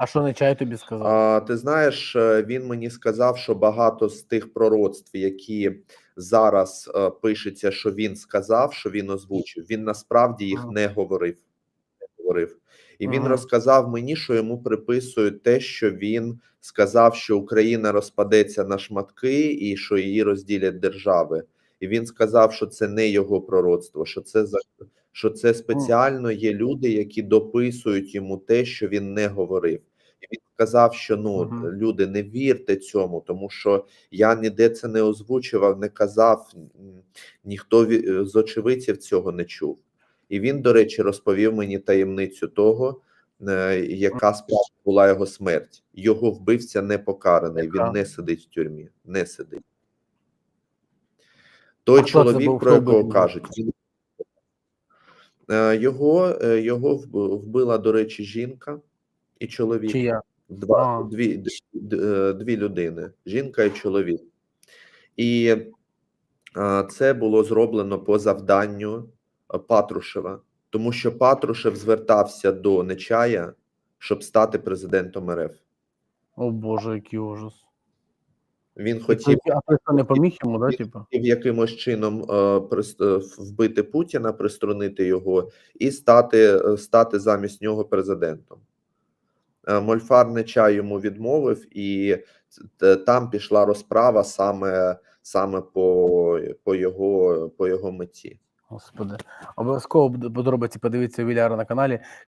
А що не чай тобі сказав? А, ти знаєш, е, він мені сказав, що багато з тих пророцтв, які зараз е, пишеться, що він сказав, що він озвучив, він насправді їх Ага. не говорив. Не говорив. І він розказав мені, що йому приписують те, що він сказав, що Україна розпадеться на шматки і що її розділять держави. І він сказав, що це не його пророцтво, що це за що це спеціально є люди, які дописують йому те, що він не говорив. Він сказав, що ну Мгм. люди, не вірте цьому, тому що я ніде це не озвучував, не казав, ніхто з очевидців цього не чув. І він, до речі, розповів мені таємницю того, е, яка справді була його смерть. Його вбивця не покараний, він не сидить в тюрмі, не сидить. Той А чоловік, про якого кажуть, він Е, Його, е, його вбила, до речі, жінка і чоловік. Чи я? Два, дві, е, дві людини: жінка і чоловік. І це було зроблено по завданню е, Патрушева, тому що Патрушев звертався до Нечая, щоб стати президентом РФ. О Боже, який ужас. Він хотів А не поміг йому, да, типу? якимось чином е, вбити Путіна, приструнити його і стати, стати замість нього президентом. Е, Мольфар Нечай йому відмовив, і там пішла розправа саме, саме по, по, його, по його меті. Господи. Обов'язково подробиці подивіться у Віляра на каналі.